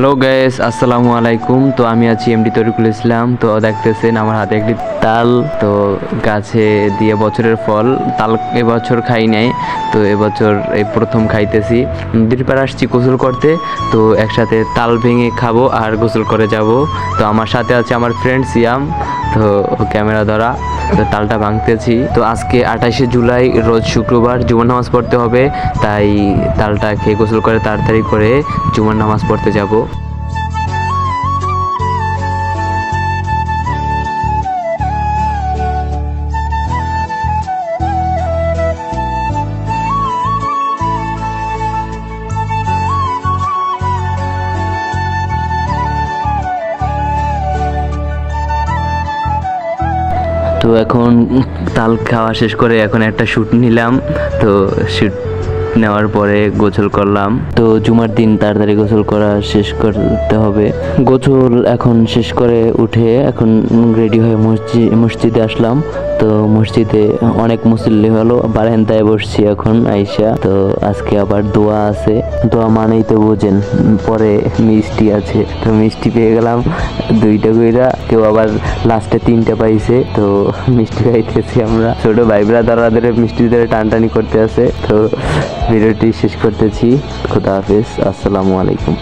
Hello guys, আসসালামু আলাইকুম। তো আমি আছি এমডি তরিকুল ইসলাম। তো দেখতেছেন আমার হাতে একটি তাল। তো গাছে দিয়ে বছরের ফল, তাল এবছর খাই নাই। তো এবছর এই প্রথম খাইতেছি। নদীর আসছি গোসল করতে। তো একসাথে তাল ভেঙে খাব আর গোসল করে যাব। তো আমার সাথে আছে আমার ফ্রেন্ড সিয়াম। তো ক্যামেরা ধরা। তো তালটা ভাঙতেছি। তো আজকে আঠাশে জুলাই, রোজ শুক্রবার জুমার নামাজ পড়তে হবে, তাই তালটা খেয়ে গোসল করে তাড়াতাড়ি করে জুমার নামাজ পড়তে যাব। তো এখন তাল খাওয়া শেষ করে এখন একটা শ্যুট নিলাম তো শ্যুট নেওয়ার পরে গোসল করলাম। তো জুমার দিন তাড়াতাড়ি গোসল করা শেষ করতে হবে। গোসল এখন শেষ করে উঠে এখন রেডি হয়ে মসজিদ মসজিদে আসলাম। তো মসজিদে অনেক মুসল্লি হলো, বারান্দায় বসছি এখন আইসা। তো আজকে আবার দোয়া আছে। দোয়া মানেই তো বোঝেন, পরে মিষ্টি আছে। তো মিষ্টি পেয়ে গেলাম দুইটা কইরা। কেউ আবার লাস্টে তিনটা পাইছে। তো মিষ্টি খাইতেছি আমরা। ছোট ভাই ব্রাদারদের মিষ্টি ধরে টানটানি করতে আছে। তো ভিডিওটি শেষ করতেছি খুদা হাফিজ আসসালামু আলাইকুম।